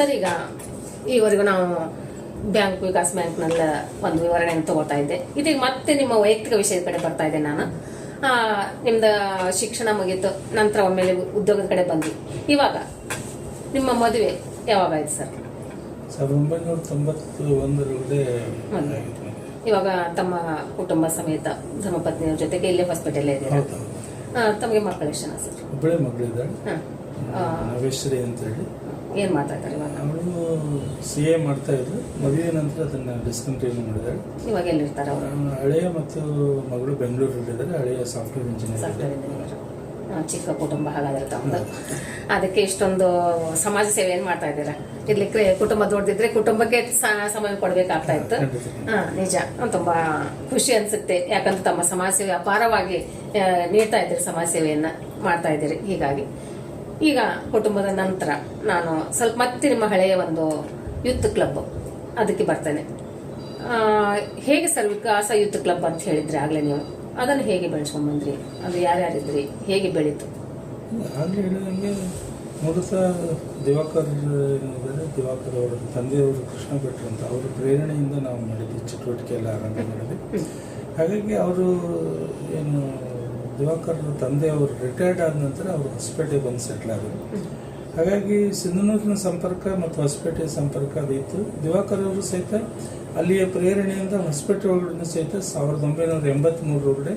Sir ಈಗ ಈವರೆಗೂ ನಾವು ಬ್ಯಾಂಕ್ ವಿಕಾಸ್ ಬ್ಯಾಂಕ್ನಲ್ಲ ಒಂದು ವಿವರಣೆಯನ್ನು ತಗೋತಾ ಇದ್ದೆ. ಇದೀಗ ಮತ್ತೆ ನಿಮ್ಮ ವೈಯಕ್ತಿಕ ವಿಷಯದ ಕಡೆ ಬರ್ತಾ ಇದ್ದೆ ನಾನು. ಆ, ನಿಮ್ದು ಶಿಕ್ಷಣ ಮುಗೀತು ನಂತರ ಒಮ್ಮೆಲೆ ಉದ್ಯೋಗದ ಕಡೆ ಬಂದ್ವಿ. ಇವಾಗ ನಿಮ್ಮ ಮದುವೆ ಯಾವಾಗ ಆಯ್ತು ಸರ್? ಸಾವಿರದ ಒಂಬೈನೂರ ತೊಂಬತ್ತು ಒಂದರೊಳಗೆ ಹ್ಮ್. ಆಗಿತ್ತು ನನಗೆ. ಇವಾಗ ತಮ್ಮ ಕುಟುಂಬ ಸಮೇತ ಧರ್ಮಪತ್ನಿಯವ್ರ ಜೊತೆಗೆ ಇಲ್ಲೇ ಹಾಸ್ಪಿಟಲ್ ಇದ್ದೀರಾ? ತಮಗೆ ಮಕ್ಕಳ ಎಷ್ಟು ಜನ ಸರ್? ಒಬ್ಬಳೇ ಮಗಳಿದ್ದಾಳೆ. ಅಂತ ಅಂತೇಳಿ. ಏನು ಮಾಡ್ತಾ ಇದ್ದಾರೆ ಇವಾಗ? ಅವಳು ಸಿ ಎ ಮಾಡ್ತಾ ಇದ್ರು. ಮದುವೆ ನಂತರ ಅದನ್ನು ಡಿಸ್ಕಂಟಿನ್ಯೂ ಮಾಡಿದ್ದಾರೆ ಇವಾಗ ಎಲ್ಲಿರ್ತಾರೆ ಅವರು? ಹಳೆಯ ಮತ್ತು ಮಗಳು ಬೆಂಗಳೂರಲ್ಲಿದ್ದಾರೆ. ಹಳೆಯ ಸಾಫ್ಟ್ವೇರ್ ಇಂಜಿನಿಯರ್ ಸಾಫ್ಟ್ವೇರ್ ಇಂಜಿನಿಯರ್ ಚಿಕ್ಕ ಕುಟುಂಬ ಹಾಗಾದ್ರೆ ತಮ್ಮದು ಅದಕ್ಕೆ ಇಷ್ಟೊಂದು ಸಮಾಜ ಸೇವೆ ಏನ್ ಮಾಡ್ತಾ ಇದ್ದೀರಾ? ಇಲ್ಲಿ ಕುಟುಂಬ ದೊಡ್ಡದಿದ್ರೆ ಕುಟುಂಬಕ್ಕೆ ಸಮಯ ಕೊಡ್ಬೇಕಾಗ್ತಾ ಇತ್ತು. ಹಾ ನಿಜ. ತುಂಬಾ ಖುಷಿ ಅನ್ಸುತ್ತೆ. ಯಾಕಂದ್ರೆ ತಮ್ಮ ಸಮಾಜ ಸೇವೆ ಅಪಾರವಾಗಿ ನೀಡ್ತಾ ಇದ್ದೀರಿ ಸಮಾಜ ಸೇವೆಯನ್ನ ಮಾಡ್ತಾ ಇದ್ದೀರಿ. ಹೀಗಾಗಿ ಈಗ ಕುಟುಂಬದ ನಂತರ ನಾನು ಸ್ವಲ್ಪ ಮತ್ತೆ ನಿಮ್ಮ ಹಳೆಯ ಒಂದು ಯೂತ್ ಕ್ಲಬ್ ಅದಕ್ಕೆ ಬರ್ತೇನೆ. ಹೇಗೆ ಸರ್ ವಿಕಾಸ ಯೂತ್ ಕ್ಲಬ್ ಅಂತ ಹೇಳಿದ್ರಿ ಆಗಲೇ ನೀವು? ಅದನ್ನು ಹೇಗೆ ಬೆಳೆಸ್ಕೊಂಡ್ ಬಂದ್ರಿ ಅದು ಯಾರ್ಯಾರಿದ್ರಿ? ಹೇಗೆ ಬೆಳೀತು? ಆಗಲೇ ಹೇಳಿದಂಗೆ ಮೂಲತಃ ದಿವಾಕರ್ ಏನಿದ್ದಾರೆ ದಿವಾಕರ್ ಅವರ ತಂದೆಯವರು ಕೃಷ್ಣ ಭಟ್ರು ಅಂತ. ಅವರ ಪ್ರೇರಣೆಯಿಂದ ನಾವು ಮಾಡಿದ್ವಿ ಚಟುವಟಿಕೆ ಎಲ್ಲ ಆರಂಭ ಮಾಡಿದ್ವಿ. ಹಾಗಾಗಿ ಅವರು ಏನು ದಿವಾಕರ್ ತಂದೆಯವರು ರಿಟೈರ್ಡ್ ಆದ ನಂತರ ಅವರು ಹೊಸಪೇಟೆಗೆ ಬಂದು ಸೆಟ್ಲ್ ಆದರು. ಹಾಗಾಗಿ ಸಿಂಧನೂರಿನ ಸಂಪರ್ಕ ಮತ್ತು ಹೊಸಪೇಟೆ ಸಂಪರ್ಕ ಅದಿತ್ತು ದಿವಾಕರ್ ಅವರು ಸಹಿತ ಅಲ್ಲಿಯ ಪ್ರೇರಣೆಯಿಂದ ಹೊಸಪೇಟೆ ಒಳಗಡೆ ಸಹಿತ ಸಾವಿರದ ಒಂಬೈನೂರ ಎಂಬತ್ತ್ಮೂರರೊಳಗಡೆ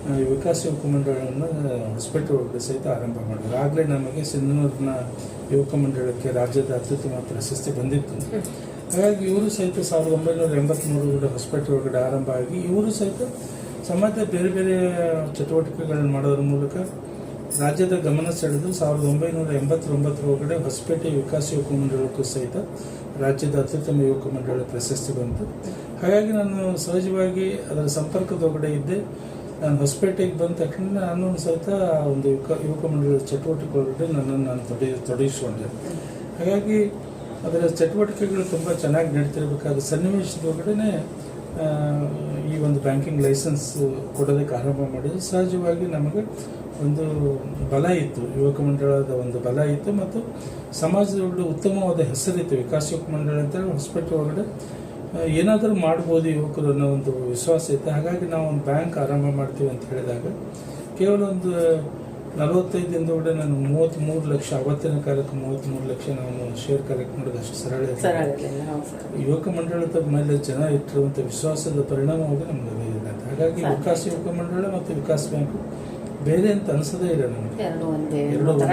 ಆ, ಈ ವಿಕಾಸ ಯುವಕ ಮಂಡಳವನ್ನು ಹೊಸಪೇಟೆ ಒಳಗಡೆ ಸಹಿತ ಆರಂಭ ಮಾಡಿದ್ರು. ಆಗಲೇ ನಮಗೆ ಸಿಂಧನೂರಿನ ಯುವಕ ಮಂಡಳಕ್ಕೆ ರಾಜ್ಯದ ಅತ್ಯುತ್ತಮ ಪ್ರಶಸ್ತಿ ಬಂದಿತ್ತು. ಹಾಗಾಗಿ ಇವರು ಸಹಿತ ಸಾವಿರದ ಒಂಬೈನೂರ ಎಂಬತ್ತ್ಮೂರರೊಳಗಡೆ ಹೊಸಪೇಟೆ ಒಳಗಡೆ ಆರಂಭ ಆಗಿ ಇವರು ಸಹಿತ ಸಮಾಜದ ಬೇರೆ ಬೇರೆ ಚಟುವಟಿಕೆಗಳನ್ನು ಮಾಡೋದ್ರ ಮೂಲಕ ರಾಜ್ಯದ ಗಮನ ಸೆಳೆದು ಸಾವಿರದ ಒಂಬೈನೂರ ಎಂಬತ್ತೊಂಬತ್ತರ ಒಳಗಡೆ ಹೊಸಪೇಟೆ ವಿಕಾಸ ಯುವಕ ಮಂಡಳಕ್ಕೂ ಸಹಿತ ರಾಜ್ಯದ ಅತ್ಯುತ್ತಮ ಯುವಕ ಮಂಡಳ ಪ್ರಶಸ್ತಿ ಬಂತು. ಹಾಗಾಗಿ ನಾನು ಸಹಜವಾಗಿ ಅದರ ಸಂಪರ್ಕದೊಳಗಡೆ ಇದ್ದೆ. ನಾನು ಹೊಸಪೇಟೆಗೆ ಬಂದ ತಕ್ಷಣ ನಾನು ಸಹಿತ ಒಂದು ಯುವಕ ಯುವಕ ಮಂಡಳದ ಚಟುವಟಿಕೆ ಒಳಗಡೆ ನನ್ನನ್ನು ನಾನು ತೊಡಿ, ತೊಡಗಿಸಿಕೊಂಡೆ. ಹಾಗಾಗಿ ಅದರ ಚಟುವಟಿಕೆಗಳು ತುಂಬ ಚೆನ್ನಾಗಿ ನಡೀತಿರ್ಬೇಕಾದ ಸನ್ನಿವೇಶದೊಳಗಡೆ ಈ ಒಂದು ಬ್ಯಾಂಕಿಂಗ್ ಲೈಸೆನ್ಸ್ ಕೊಡೋದಕ್ಕೆ ಆರಂಭ ಮಾಡಿದ್ರು. ಸಹಜವಾಗಿ ನಮಗೆ ಒಂದು ಬಲ ಇತ್ತು, ಯುವಕ ಮಂಡಳದ ಒಂದು ಬಲ ಇತ್ತು ಮತ್ತು ಸಮಾಜದೊಳಗಡೆ ಉತ್ತಮವಾದ ಹೆಸರಿತ್ತು. ವಿಕಾಸ ಯುವಕ ಮಂಡಳ ಅಂತ ಹೊಸಪೇಟೆ ಒಳಗಡೆ ಏನಾದರೂ ಮಾಡ್ಬೋದು ಯುವಕರು ಅನ್ನೋ ಒಂದು ವಿಶ್ವಾಸ ಇತ್ತು. ಹಾಗಾಗಿ ನಾವು ಒಂದು ಬ್ಯಾಂಕ್ ಆರಂಭ ಮಾಡ್ತೀವಿ ಅಂತ ಹೇಳಿದಾಗ ಕೇವಲ ಒಂದು ನಲವತ್ತೈದು ದಿನದೊಳಗಡೆ ನಾನು ಮೂವತ್ತ್ಮೂರು ಲಕ್ಷ ಅವತ್ತಿನ ಕಾಲಕ್ಕೆ ಮೂವತ್ತ್ಮೂರು ಲಕ್ಷ ನಾನು ಶೇರ್ ಕಲೆಕ್ಟ್ ಮಾಡೋದು ಅಷ್ಟು ಸರಳ ಇರಲಿಲ್ಲ. ಯುವಕ ಮಂಡಳದ ಮೇಲೆ ಜನ ಇಟ್ಟಿರುವಂಥ ವಿಶ್ವಾಸದ ಪರಿಣಾಮವಾಗಿ ನಮ್ಗೆ ಇದೆ. ಹಾಗಾಗಿ ವಿಕಾಸ್ ವಿಕಾಸ ಯುವಕ ಮಂಡಳ ಮತ್ತು ವಿಕಾಸ ಬ್ಯಾಂಕ್ ಬೇರೆ ಅಂತ ಅನ್ಸೋದೇ ಇಲ್ಲ ನಮಗೆ. ಎರಡು ಒಂದೇ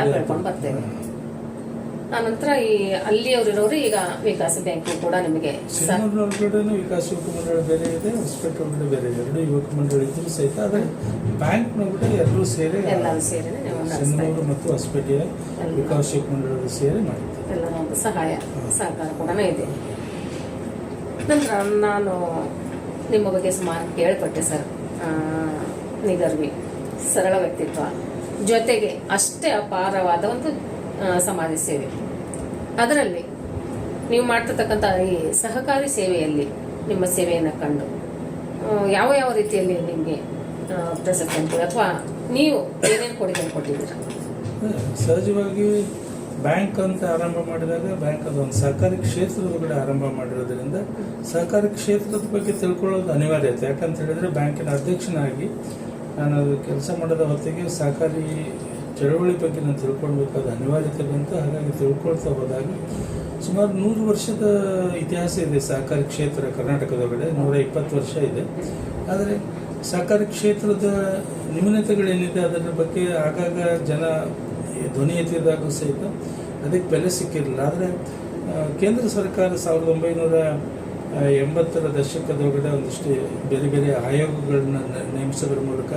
ಎರಡು ಈ ಅಲ್ಲಿ ಅವರು ಇರೋರು ಆನಂತರ ಈ ಅಲ್ಲಿಯವರಿರೋರು ಈಗ ವಿಕಾಸ ಬ್ಯಾಂಕ್ ಕೂಡ ನಿಮಗೆ ಸ- ಸಿಂಧನೂರಿನೊಳಗಡೆನೂ ವಿಕಾಸ ಯುವಕ ಮಂಡಳ ಬೇರೆ ಇದೆ ಹೊಸಪೇಟೆ ಒಳಗಡೆ ಬೇರೆ ಇದೆ. ಎರಡು ಯುವಕ ಮಂಡಳಿ ಇದ್ರೂ ಸಹಿತ ಆದರೆ ಬ್ಯಾಂಕ್ನೊಳಗಡೆ ಎಲ್ಲರೂ ಸೇರಿ ಎಲ್ಲರೂ ಸೇರಿ ಇದ್ದೀರಿ. ಮತ್ತು ಹೊಸಪೇಟೆಯ ಎಲ್ಲ. ವಿಕಾಸ ಯುವಕ ಮಂಡಳಿ ಸೇರಿ ಮಾಡಿದ್ದೆ ಎಲ್ಲರ ಒಂದು ಸಹಾಯ ಸಹಕಾರ ಕೂಡ ಇದೆ. ನಂತರ ನಾನು ನಿಮ್ಮ ಬಗ್ಗೆ ಸುಮಾರು ಕೇಳ್ಪಟ್ಟೆ ಸರ್. ನಿಗರ್ವಿ ಸರಳ ವ್ಯಕ್ತಿತ್ವ. ಜೊತೆಗೆ ಅಷ್ಟೇ ಅಪಾರವಾದ ಒಂದು ಸಮಾಜ ಸೇವೆ ಅದರಲ್ಲಿ ನೀವು ಮಾಡ್ತಿರ್ತಕ್ಕಂಥ ಈ ಸಹಕಾರಿ ಸೇವೆಯಲ್ಲಿ ನಿಮ್ಮ ಸೇವೆಯನ್ನು ಕಂಡು ಯಾವ ಯಾವ ರೀತಿಯಲ್ಲಿ ನಿಮಗೆ ಪ್ರಸಕ್ತಿ ಅಥವಾ ನೀವು ಏನೇನು ಕೊಡುಗೆ ಕೊಟ್ಟಿದ್ದೀರಾ? ಸಹಜವಾಗಿ ಬ್ಯಾಂಕ್ ಅಂತ ಆರಂಭ ಮಾಡಿದಾಗ ಬ್ಯಾಂಕ್ ಅದು ಒಂದು ಸಹಕಾರಿ ಕ್ಷೇತ್ರದ ಒಳಗಡೆ ಆರಂಭ ಮಾಡಿರೋದ್ರಿಂದ ಸಹಕಾರಿ ಕ್ಷೇತ್ರದ ಬಗ್ಗೆ ತಿಳ್ಕೊಳ್ಳೋದು ಅನಿವಾರ್ಯತೆ. ಯಾಕಂತ ಹೇಳಿದ್ರೆ ಬ್ಯಾಂಕಿನ ಅಧ್ಯಕ್ಷನಾಗಿ ನಾನು ಅದು ಕೆಲಸ ಮಾಡಿದ ಹೊತ್ತಿಗೆ ಸಹಕಾರಿ ಚಳವಳಿ ಬಗ್ಗೆ ನಾನು ತಿಳ್ಕೊಳ್ಬೇಕಾದ ಅನಿವಾರ್ಯತೆ ಬಂತು ಹಾಗಾಗಿ ತಿಳ್ಕೊಳ್ತಾ ಹೋದಾಗ ಸುಮಾರು ನೂರು ವರ್ಷದ ಇತಿಹಾಸ ಇದೆ ಸಹಕಾರಿ ಕ್ಷೇತ್ರ ಕರ್ನಾಟಕದೊಳಗಡೆ ನೂರ ಇಪ್ಪತ್ತು ವರ್ಷ ಇದೆ. ಆದರೆ ಸಹಕಾರಿ ಕ್ಷೇತ್ರದ ನ್ಯೂನತೆಗಳೇನಿದೆ ಅದರ ಬಗ್ಗೆ ಆಗಾಗ ಜನ ಧ್ವನಿ ಎತ್ತಿದಾಗ ಸಹಿತ ಅದಕ್ಕೆ ಬೆಲೆ ಸಿಕ್ಕಿರಲಿಲ್ಲ. ಆದರೆ ಕೇಂದ್ರ ಸರ್ಕಾರ ಸಾವಿರದ ಒಂಬೈನೂರ ಎಂಬತ್ತರ ದಶಕದೊಳಗಡೆ ಒಂದಿಷ್ಟು ಬೇರೆ ಬೇರೆ ಆಯೋಗಗಳನ್ನ ನೇಮಿಸೋದ್ರ ಮೂಲಕ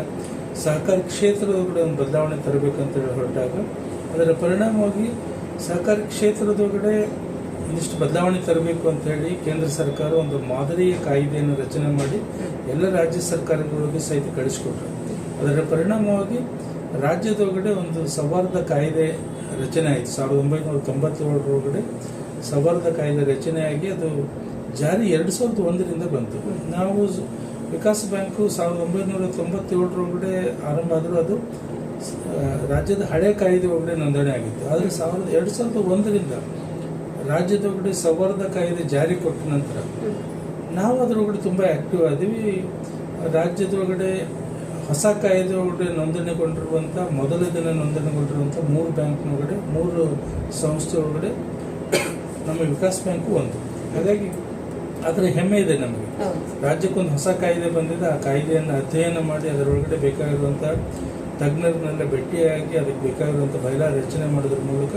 ಸಹಕಾರಿ ಕ್ಷೇತ್ರದೊಳಗಡೆ ಒಂದು ಬದಲಾವಣೆ ತರಬೇಕಂತ ಹೇಳಿ ಹೊರಟಾಗ, ಅದರ ಪರಿಣಾಮವಾಗಿ ಸಹಕಾರಿ ಕ್ಷೇತ್ರದೊಳಗಡೆ ಒಂದಿಷ್ಟು ಬದಲಾವಣೆ ತರಬೇಕು ಅಂತ ಹೇಳಿ ಕೇಂದ್ರ ಸರ್ಕಾರ ಒಂದು ಮಾದರಿಯ ಕಾಯ್ದೆಯನ್ನು ರಚನೆ ಮಾಡಿ ಎಲ್ಲ ರಾಜ್ಯ ಸರ್ಕಾರಗಳಿಗೆ ಸಹಿತ ಕಳಿಸಿಕೊಟ್ರು. ಅದರ ಪರಿಣಾಮವಾಗಿ ರಾಜ್ಯದೊಳಗಡೆ ಒಂದು ಸೌಹಾರ್ದ ಕಾಯ್ದೆ ರಚನೆ ಆಯಿತು. ಸಾವಿರದ ಒಂಬೈನೂರ ತೊಂಬತ್ತೇಳರೊಳಗಡೆ ಸೌಹಾರ್ದ ಕಾಯ್ದೆ ರಚನೆಯಾಗಿ ಅದು ಜಾರಿ ಎರಡು ಸಾವಿರದ ಒಂದರಿಂದ ಬಂತು. ನಾವು ವಿಕಾಸ ಬ್ಯಾಂಕು ಸಾವಿರದ ಒಂಬೈನೂರ ತೊಂಬತ್ತೇಳರೊಳಗಡೆ ಆರಂಭ ಆದರೂ ಅದು ರಾಜ್ಯದ ಹಳೆ ಕಾಯ್ದೆ ಒಳಗಡೆ ನೋಂದಣಿ ಆಗಿತ್ತು. ಆದರೆ ಸಾವಿರದ ಎರಡು ಸಾವಿರದ ಒಂದರಿಂದ ರಾಜ್ಯದೊಳಗಡೆ ಸವರ್ಧ ಕಾಯ್ದೆ ಜಾರಿ ಕೊಟ್ಟ ನಂತರ ನಾವು ಅದರೊಳಗಡೆ ತುಂಬ ಆ್ಯಕ್ಟಿವ್ ಆದೀವಿ. ರಾಜ್ಯದೊಳಗಡೆ ಹೊಸ ಕಾಯ್ದೆ ಒಳಗಡೆ ನೋಂದಣಿಗೊಂಡಿರುವಂಥ, ಮೊದಲ ದಿನ ನೋಂದಣಿಗೊಂಡಿರುವಂಥ ಮೂರು ಬ್ಯಾಂಕ್ನೊಳಗಡೆ, ಮೂರು ಸಂಸ್ಥೆ ಒಳಗಡೆ ನಮ್ಮ ವಿಕಾಸ್ ಬ್ಯಾಂಕು ಒಂದು. ಹಾಗಾಗಿ ಅದರ ಹೆಮ್ಮೆ ಇದೆ ನಮಗೆ. ರಾಜ್ಯಕ್ಕೊಂದು ಹೊಸ ಕಾಯ್ದೆ ಬಂದಿದೆ. ಆ ಕಾಯ್ದೆಯನ್ನು ಅಧ್ಯಯನ ಮಾಡಿ ಅದರೊಳಗಡೆ ಬೇಕಾಗಿರುವಂಥ ತಜ್ಞರನ್ನೆಲ್ಲ ಭೇಟಿಯಾಗಿ ಅದಕ್ಕೆ ಬೇಕಾಗಿರುವಂಥ ಬಯಲ ರಚನೆ ಮಾಡೋದ್ರ ಮೂಲಕ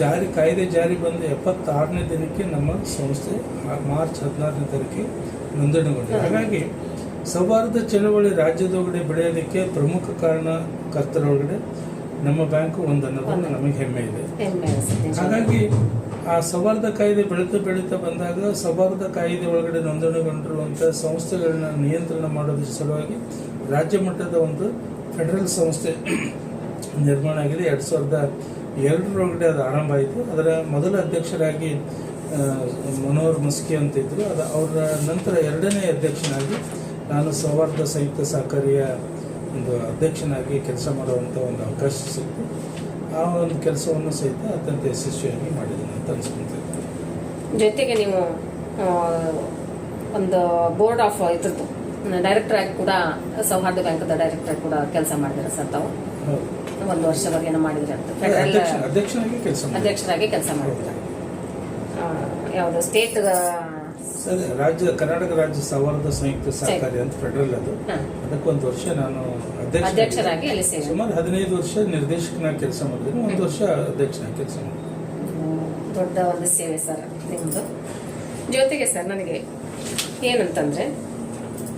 ಜಾರಿ ಕಾಯ್ದೆ ಜಾರಿ ಬಂದ ಎಪ್ಪತ್ತಾರನೇ ದಿನಕ್ಕೆ ನಮ್ಮ ಸಂಸ್ಥೆ ಮಾರ್ಚ್ ಹದಿನಾರನೇ ತಾರೀಕಿಗೆ ನೋಂದಣಿಗೊಂಡಿದೆ. ಹಾಗಾಗಿ ಸೌಹಾರ್ದ ಚಳವಳಿ ರಾಜ್ಯದೊಳಗಡೆ ಬೆಳೆಯೋದಕ್ಕೆ ಪ್ರಮುಖ ಕಾರಣ ಕರ್ತರೊಳಗಡೆ ನಮ್ಮ ಬ್ಯಾಂಕು ಒಂದನ್ನೋದನ್ನು ನಮಗೆ ಹೆಮ್ಮೆ ಇದೆ. ಹಾಗಾಗಿ ಆ ಸೌಹಾರ್ದ ಕಾಯ್ದೆ ಬೆಳೀತಾ ಬೆಳೀತಾ ಬಂದಾಗ ಸೌಹಾರ್ದ ಕಾಯ್ದೆ ಒಳಗಡೆ ನೋಂದಣಿಗೊಂಡಿರುವಂಥ ಸಂಸ್ಥೆಗಳನ್ನ ನಿಯಂತ್ರಣ ಮಾಡೋದ್ರ ಸಲುವಾಗಿ ರಾಜ್ಯ ಮಟ್ಟದ ಒಂದು ಫೆಡರಲ್ ಸಂಸ್ಥೆ ನಿರ್ಮಾಣ ಆಗಿದೆ. ಎರಡು ಸಾವಿರದ ಎರಡರೊಳಗಡೆ ಅದು ಆರಂಭ ಆಯಿತು. ಅದರ ಮೊದಲ ಅಧ್ಯಕ್ಷರಾಗಿ ಮನೋಹರ್ ಮುಸ್ಕಿ ಅಂತ ಇದ್ರು. ಅದು ಅವರ ನಂತರ ಎರಡನೇ ಅಧ್ಯಕ್ಷನಾಗಿ ನಾನು ಸೌಹಾರ್ದ ಸಂಯುಕ್ತ ಸಹಕಾರಿಯ ಒಂದು ಅಧ್ಯಕ್ಷನಾಗಿ ಕೆಲಸ ಮಾಡುವಂಥ ಒಂದು ಅವಕಾಶ ಸಿಕ್ತು. ಆ ಒಂದು ಕೆಲಸವನ್ನು ಸಹಿತ ಅತ್ಯಂತ ಯಶಸ್ವಿಯಾಗಿ ಮಾಡಿದ್ದೀನಿ ಅಂತ ಅನ್ಸ್ಕೊಂತೀನಿ ಜೊತೆಗೆ ನೀವು ಒಂದು ಬೋರ್ಡ್ ಆಫ್ ಇದ್ರದ್ದು ಡೈರೆಕ್ಟರ್ ಆಗಿ ಕೂಡ ಸೌಹಾರ್ದ ಬ್ಯಾಂಕದ ಡೈರೆಕ್ಟರ್ ಆಗಿ ಕೂಡ ಕೆಲಸ ಮಾಡಿದ್ರೆ ಸರ್ ತಾವು? ಒಂದು ವರ್ಷವರೆಗೆ ಮಾಡಿದ್ರೆ ಅಂತ. ಫೆಡರಲ್ ಅಧ್ಯಕ್ಷರಾಗಿ ಕೆಲಸ ಮಾಡಿದ್ರೆ ಯಾವುದು ಸ್ಟೇಟ್ ಸರಿ ರಾಜ್ಯ ಕರ್ನಾಟಕ ರಾಜ್ಯ ಸೌಹಾರ್ದ ಸಂಯುಕ್ತ ಸಹಕಾರಿ ಅಂತ ಫೆಡರಲ್ ಅದು. ಅದಕ್ಕೊಂದು ವರ್ಷ ನಾನು ಅಧ್ಯಕ್ಷ ಅಧ್ಯಕ್ಷರಾಗಿ ಅಲ್ಲಿ ಸೇವೆ ಸುಮಾರು ಹದಿನೈದು ವರ್ಷ ನಿರ್ದೇಶಕನಾಗಿ ಕೆಲಸ ಮಾಡಿದ್ದೀನಿ. ಒಂದು ವರ್ಷ ಅಧ್ಯಕ್ಷನಾಗಿ ಕೆಲಸ ಮಾಡಿದ್ದೀನಿ. ದೊಡ್ಡ ಒಂದು ಸೇವೆ ಸರ್ ನಿಮ್ಮದು ಜೊತೆಗೆ ಸರ್ ನನಗೆ ಏನಂತಂದ್ರೆ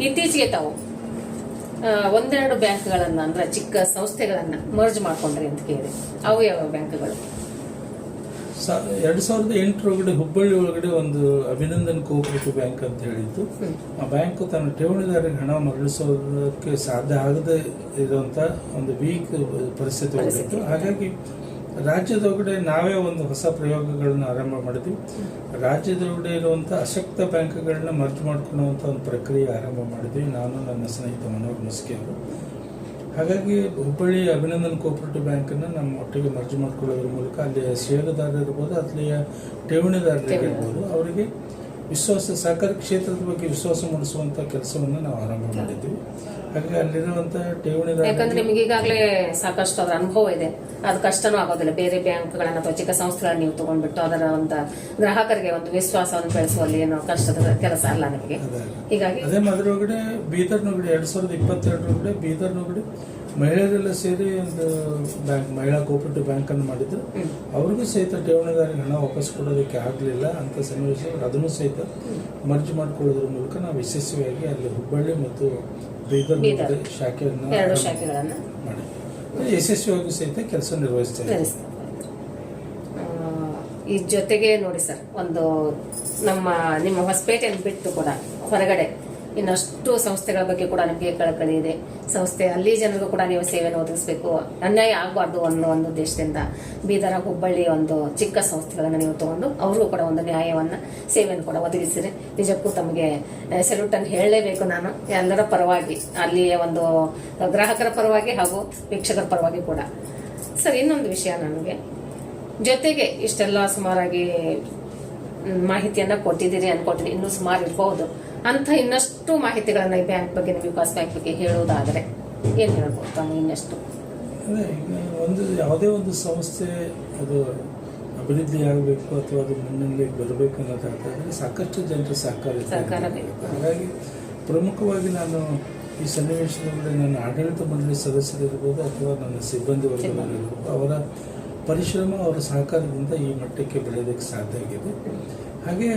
ಇತ್ತೀಚೆಗೆ ತಾವು ಒಂದೆರಡು ಬ್ಯಾಂಕ್ಗಳನ್ನ ಅಂದ್ರೆ ಚಿಕ್ಕ ಸಂಸ್ಥೆಗಳನ್ನ ಮರ್ಜ್ ಮಾಡ್ಕೊಂಡ್ರಿ ಅಂತ ಕೇಳಿದೆ. ಅವು ಯಾವ ಬ್ಯಾಂಕ್ಗಳು? ಎರಡು ಸಾವಿರದ ಎಂಟರೊಳಗಡೆ ಹುಬ್ಬಳ್ಳಿ ಒಳಗಡೆ ಒಂದು ಅಭಿನಂದನ್ ಕೋಆಪರೇಟಿವ್ ಬ್ಯಾಂಕ್ ಅಂತ ಹೇಳಿದ್ದು ಆ ಬ್ಯಾಂಕ್ ತನ್ನ ಠೇವಣಿದಾರರಿಗೆ ಹಣ ಮರಳಿಸೋದಕ್ಕೆ ಸಾಧ್ಯ ಆಗದೆ ಇರುವಂತ ಒಂದು ವೀಕ್ ಪರಿಸ್ಥಿತಿ ಪರಿಸ್ಥಿತಿ. ಹಾಗಾಗಿ ರಾಜ್ಯದೊಳಗಡೆ ನಾವೇ ಒಂದು ಹೊಸ ಪ್ರಯೋಗಗಳನ್ನ ಆರಂಭ ಮಾಡಿದ್ವಿ. ರಾಜ್ಯದೊಳಗಡೆ ಇರುವಂಥ ಅಶಕ್ತ ಬ್ಯಾಂಕ್ಗಳನ್ನ ಮರ್ಜ್ ಮಾಡ್ಕೊಳ್ಳುವಂಥ ಒಂದು ಪ್ರಕ್ರಿಯೆ ಆರಂಭ ಮಾಡಿದ್ವಿ. ನಾನು ನನ್ನ ಸ್ನೇಹಿತ ಮನೋಹರ್ ಮುಸ್ಕಿ ಅವರು. ಹಾಗಾಗಿ ಹುಬ್ಬಳ್ಳಿ ಅಭಿನಂದನ್ ಕೋಪರೇಟಿವ್ ಬ್ಯಾಂಕನ್ನು ನಮ್ಮ ಒಟ್ಟಿಗೆ ಮರ್ಜಿ ಮಾಡಿಕೊಳ್ಳೋದ್ರ ಮೂಲಕ ಅಲ್ಲಿ ಷೇರುದಾರರು ಇರ್ಬೋದು ಅಲ್ಲಿಯ ಠೇವಣಿದಾರರಿಗಿರ್ಬೋದು ಅವರಿಗೆ ವಿಶ್ವಾಸ ಸಹಕಾರಿ ಕ್ಷೇತ್ರದ ಬಗ್ಗೆ ವಿಶ್ವಾಸ ಮೂಡಿಸುವಂಥ ಕೆಲಸವನ್ನು ನಾವು ಆರಂಭ ಮಾಡಿದ್ದೀವಿ ಹಾಗಾಗಿ ಅಲ್ಲಿರುವಂಥ ಯಾಕಂದ್ರೆ ಠೇವಣಿದಾರರಿಗೆ ನಿಮ್ಗೆ ಈಗಾಗಲೇ ಸಾಕಷ್ಟು ಅದರ ಅನುಭವ ಇದೆ. ಅದು ಕಷ್ಟನೂ ಆಗೋದಿಲ್ಲ. ಬೇರೆ ಬ್ಯಾಂಕ್ಗಳನ್ನ ಅಥವಾ ಚಿಕ್ಕ ಸಂಸ್ಥೆಗಳನ್ನ ನೀವು ತಗೊಂಡ್ಬಿಟ್ಟು ಅದರ ಒಂದು ಗ್ರಾಹಕರಿಗೆ ಒಂದು ವಿಶ್ವಾಸವನ್ನು ಬೆಳೆಸುವಲ್ಲಿ ಏನೋ ಕಷ್ಟದ ಕೆಲಸ ಅಲ್ಲ ನಿಮಗೆ. ಹೀಗಾಗಿ ಅದೇ ಅದರೊಳಗಡೆ ಬೀದರ್ನೊಳಗಡೆ ಎರಡ್ ಸಾವಿರದ ಇಪ್ಪತ್ತೆರಡರೊಳಗಡೆ ಬೀದರ್ನೊಳಗಡೆ ಮಹಿಳೆಯರೆಲ್ಲ ಸೇರಿ ಒಂದು ಬ್ಯಾಂಕ್ ಮಹಿಳಾ ಕೋಪರೇಟಿವ್ ಬ್ಯಾಂಕ್ ಅನ್ನು ಮಾಡಿದ್ರು. ಹ್ಮ್. ಅವ್ರಿಗೂ ಸಹಿತ ಠೇವಣಿದಾರರಿಗೆ ಹಣ ವಾಪಸ್ ಕೊಡೋದಕ್ಕೆ ಆಗಲಿಲ್ಲ ಅಂತ ಸನ್ನಿವೇಶ. ಅದನ್ನು ಸಹಿತ ಮರ್ಜ್ ಮಾಡಿಕೊಳ್ಳೋದ್ರ ಮೂಲಕ ನಾವು ಯಶಸ್ವಿಯಾಗಿ ಅಲ್ಲಿ ಹುಬ್ಬಳ್ಳಿ ಮತ್ತು ಬೀದರ್. ಶಾಖೆಯನ್ನು ಮಾಡಿದ್ವಿ. ಯಶಸ್ವಿಯಾಗಿ ಸಹಿತ ಕೆಲಸ ನಿರ್ವಹಿಸ್ತೇವೆ ಈ ಜೊತೆಗೆ ನೋಡಿ ಸರ್ ಒಂದು ನಮ್ಮ ನಿಮ್ಮ ಹೊಸಪೇಟೆಯಲ್ಲಿ ಬಿಟ್ಟು ಕೂಡ ಹೊರಗಡೆ ಇನ್ನಷ್ಟು ಸಂಸ್ಥೆಗಳ ಬಗ್ಗೆ ಕೂಡ ನಮಗೆ ಕಳಕಳಿ ಇದೆ. ಸಂಸ್ಥೆ ಅಲ್ಲಿ ಜನರಿಗೂ ಕೂಡ ನೀವು ಸೇವೆಯನ್ನು ಒದಗಿಸಬೇಕು. ಅನ್ಯಾಯ ಆಗಬಾರ್ದು ಅನ್ನೋ ಒಂದು ಉದ್ದೇಶದಿಂದ ಬೀದರ ಹುಬ್ಬಳ್ಳಿ ಒಂದು ಚಿಕ್ಕ ಸಂಸ್ಥೆಗಳನ್ನು ನೀವು ತಗೊಂಡು ಅವ್ರಿಗೂ ಕೂಡ ಒಂದು ನ್ಯಾಯವನ್ನು, ಸೇವೆಯನ್ನು ಕೂಡ ಒದಗಿಸಿದೆ ನಿಜಕ್ಕೂ ತಮಗೆ ಸೆಲ್ಯೂಟ್ ಅನ್ನು ಹೇಳಲೇಬೇಕು ನಾನು. ಎಲ್ಲರ ಪರವಾಗಿ, ಅಲ್ಲಿಯ ಒಂದು ಗ್ರಾಹಕರ ಪರವಾಗಿ ಹಾಗೂ ವೀಕ್ಷಕರ ಪರವಾಗಿ ಕೂಡ. ಸರ್, ಇನ್ನೊಂದು ವಿಷಯ ನನಗೆ. ಜೊತೆಗೆ ಇಷ್ಟೆಲ್ಲ ಸುಮಾರಾಗಿ ಮಾಹಿತಿಯನ್ನ ಕೊಟ್ಟಿದ್ದೀರಿ ಅನ್ಕೊಟ್ಟಿದ್ದೀನಿ ಇನ್ನೂ ಸುಮಾರು ಇರಬಹುದು ಅಂತ ಇನ್ನಷ್ಟು ಮಾಹಿತಿಗಳನ್ನ ಈ ಬ್ಯಾಂಕ್ ಬಗ್ಗೆ ವಿಕಾಸ್ ಬ್ಯಾಂಕ್ ಬಗ್ಗೆ ಹೇಳೋದಾದರೆ ಏನ್ ಹೇಳ್ಬೋದು ತಾನು ಇನ್ನಷ್ಟು? ಅದೇ ಒಂದು ಯಾವುದೇ ಒಂದು ಸಂಸ್ಥೆ ಅದು ಅಭಿವೃದ್ಧಿ ಆಗಬೇಕು ಅಥವಾ ಅದು ಮುನ್ನೆಲೆ ಬರಬೇಕು ಅನ್ನೋದಾದ್ರೆ ಸಾಕಷ್ಟು ಜನರ ಸಹಕಾರ ಹಾಗಾಗಿ ಪ್ರಮುಖವಾಗಿ ನಾನು ಈ ಸನ್ನಿವೇಶದಲ್ಲಿ ನನ್ನ ಆಡಳಿತ ಮಂಡಳಿ ಸದಸ್ಯರಿರ್ಬೋದು ಅಥವಾ ನನ್ನ ಸಿಬ್ಬಂದಿ ವರ್ಗದಲ್ಲಿರ್ಬೋದು ಅವರ ಪರಿಶ್ರಮ ಅವರ ಸಹಕಾರದಿಂದ ಈ ಮಟ್ಟಕ್ಕೆ ಬೆಳೆಯೋದಕ್ಕೆ ಸಾಧ್ಯ ಆಗಿದೆ. ಹಾಗೆ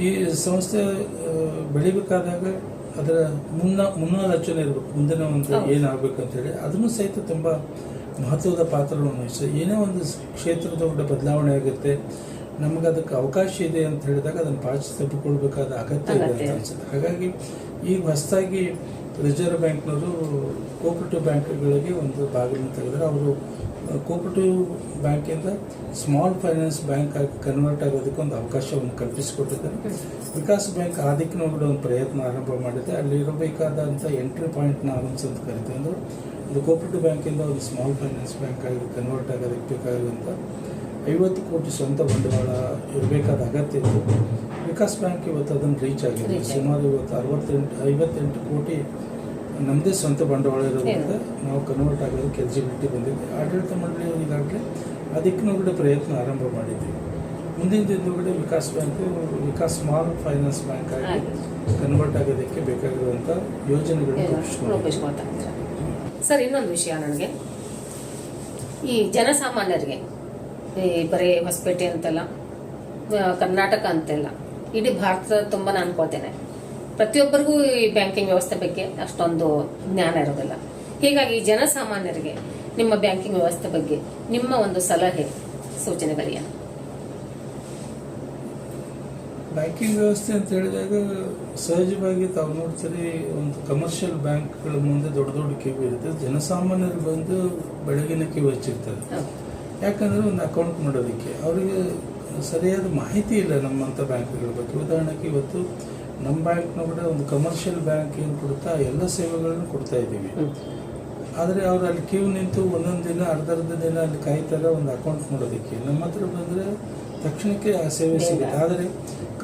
ಈ ಸಂಸ್ಥೆ ಬೆಳಿಬೇಕಾದಾಗ ಅದರ ಮುನ್ನ ಮುನ್ನಾಲೋಚನೆ ಇರಬೇಕು. ಮುಂದಿನ ಒಂದು. ಏನಾಗಬೇಕು ಅಂತೇಳಿ ಅದನ್ನು ಸಹಿತ ತುಂಬ ಮಹತ್ವದ ಪಾತ್ರವನ್ನು ವಹಿಸ್ತದೆ ಏನೇ ಒಂದು ಕ್ಷೇತ್ರದ ಬದಲಾವಣೆ ಆಗುತ್ತೆ ನಮಗೆ ಅದಕ್ಕೆ ಅವಕಾಶ ಇದೆ ಅಂತ ಹೇಳಿದಾಗ ಅದನ್ನು ಪಾಚಿ ತಪ್ಪಿಕೊಳ್ಬೇಕಾದ ಅಗತ್ಯ ಇದೆ ಅಂತ ಅನಿಸುತ್ತೆ ಅನ್ಸುತ್ತೆ. ಹಾಗಾಗಿ ಈಗ ಹೊಸದಾಗಿ ರಿಸರ್ವ್ ಬ್ಯಾಂಕ್ನವರು ಕೋಪರೇಟಿವ್ ಬ್ಯಾಂಕ್ಗಳಿಗೆ ಒಂದು ಭಾಗವನ್ನು ತೆಗೆದ್ರೆ ಅವರು ಕೋಪರೇಟಿವ್ ಬ್ಯಾಂಕಿಂದ ಸ್ಮಾಲ್ ಫೈನಾನ್ಸ್ ಬ್ಯಾಂಕ್ ಆಗಿ ಕನ್ವರ್ಟ್ ಆಗೋದಕ್ಕೆ ಒಂದು ಅವಕಾಶವನ್ನು ಕಲ್ಪಿಸಿಕೊಟ್ಟಿದ್ದಾರೆ. ವಿಕಾಸ್ ಬ್ಯಾಂಕ್ ಆ ದಿಕ್ಕಿನೊಳಗಡೆ ಒಂದು ಪ್ರಯತ್ನ ಆರಂಭ ಮಾಡಿದೆ. ಅಲ್ಲಿ ಇರಬೇಕಾದಂಥ ಎಂಟ್ರಿ ಪಾಯಿಂಟ್ ನಾರ್ಮ್ಸ್ ಅಂತ ಕರಿತೀವಿ ಅಂದರೆ ಒಂದು ಕೋಪರೇಟಿವ್ ಬ್ಯಾಂಕಿಂದ ಒಂದು ಸ್ಮಾಲ್ ಫೈನಾನ್ಸ್ ಬ್ಯಾಂಕ್ ಆಗಿ ಕನ್ವರ್ಟ್ ಆಗೋದಕ್ಕೆ ಬೇಕಾಗಿರುವಂಥ ಐವತ್ತು ಕೋಟಿ ಸ್ವಂತ ಬಂಡವಾಳ ಇರಬೇಕಾದ ಅಗತ್ಯ ಇತ್ತು. ವಿಕಾಸ್ ಬ್ಯಾಂಕ್ ಇವತ್ತು ಅದನ್ನು ರೀಚ್ ಆಗಿದೆ. ಸುಮಾರು ಇವತ್ತು ಅರವತ್ತೆಂಟು ಐವತ್ತೆಂಟು ಕೋಟಿ ನಮ್ಮದೇ ಸ್ವಂತ ಬಂಡವಾಳ ಇರೋದ್ರಿಂದ ನಾವು ಕನ್ವರ್ಟ್ ಜಿ ಎಲಿಜಿಬಿಲಿಟಿ ಬಂದಿದೆ ಆಡಳಿತ ಮಂಡಳಿ ಈಗಾಗಲೇ ಅದಕ್ಕೂ ಕೂಡ ಪ್ರಯತ್ನ ಆರಂಭ ಮಾಡಿದ್ವಿ ಮುಂದಿನ ದಿನದೊಳಗಡೆ Vikas bank Vikas small finance bank ಆಗಿ. ಕನ್ವರ್ಟ್ ಆಗೋದಕ್ಕೆ ಬೇಕಾಗಿರುವಂಥ ಯೋಜನೆಗಳನ್ನು ಸರ್ ಇನ್ನೊಂದು ವಿಷಯ ನನಗೆ. ಈ ಜನಸಾಮಾನ್ಯರಿಗೆ ಈ ಬರೀ ಹೊಸಪೇಟೆ ಅಂತೆಲ್ಲ ಕರ್ನಾಟಕ ಅಂತೆಲ್ಲ ಇಡೀ ಭಾರತ ತುಂಬ ನಾನು ಅನ್ಕೋತೇನೆ ಪ್ರತಿಯೊಬ್ಬರಿಗೂ ಈ ಬ್ಯಾಂಕಿಂಗ್ ವ್ಯವಸ್ಥೆ ಬಗ್ಗೆ ಅಷ್ಟೊಂದು ಜ್ಞಾನ ಇರೋದಿಲ್ಲ. ಹೀಗಾಗಿ ಜನಸಾಮಾನ್ಯರಿಗೆ ನಿಮ್ಮ ಬ್ಯಾಂಕಿಂಗ್ ವ್ಯವಸ್ಥೆ ಬಗ್ಗೆ ನಿಮ್ಮ ಒಂದು ಸಲಹೆ ಸೂಚನೆಗಳೇನು? ಬ್ಯಾಂಕಿಂಗ್ ವ್ಯವಸ್ಥೆ ಅಂತ ಹೇಳಿದಾಗ ಸಹಜವಾಗಿ ತಾವು ನೋಡ್ತೀರಿ ಒಂದು ಕಮರ್ಷಿಯಲ್ ಬ್ಯಾಂಕ್ಗಳ ಮುಂದೆ ದೊಡ್ಡ ದೊಡ್ಡ ಕಿವಿ ಇರುತ್ತೆ. ಜನಸಾಮಾನ್ಯರು ಬಂದು ಬೆಳಗಿನ ಕಿವಿ ಹಚ್ಚಿರ್ತಾರೆ. ಯಾಕಂದರೆ ಯಾಕಂದ್ರೆ ಒಂದು ಅಕೌಂಟ್ ಮಾಡೋದಕ್ಕೆ. ಅವರಿಗೆ ಸರಿಯಾದ ಮಾಹಿತಿ ಇಲ್ಲ ನಮ್ಮಂಥ ಬ್ಯಾಂಕ್ಗಳ ಬಗ್ಗೆ. ಉದಾಹರಣೆಗೆ ಇವತ್ತು ನಮ್ಮ ಬ್ಯಾಂಕ್ನ ಕೂಡ ಒಂದು ಕಮರ್ಷಿಯಲ್ ಬ್ಯಾಂಕ್ ಏನು ಕೊಡುತ್ತಾ ಎಲ್ಲ ಸೇವೆಗಳನ್ನು ಕೊಡ್ತಾ ಇದ್ದೀವಿ. ಆದರೆ ಅವರು ಅಲ್ಲಿ ಕ್ಯೂ ನಿಂತು ಒಂದೊಂದು ದಿನ ಅರ್ಧ ಅರ್ಧ ದಿನ ಅಲ್ಲಿ ಕಾಯ್ತಾರೆ ಒಂದು ಅಕೌಂಟ್ ಮಾಡೋದಕ್ಕೆ ನಮ್ಮ ಹತ್ರ ಬಂದರೆ ತಕ್ಷಣಕ್ಕೆ ಆ ಸೇವೆ. ಸಿಗುತ್ತೆ. ಆದರೆ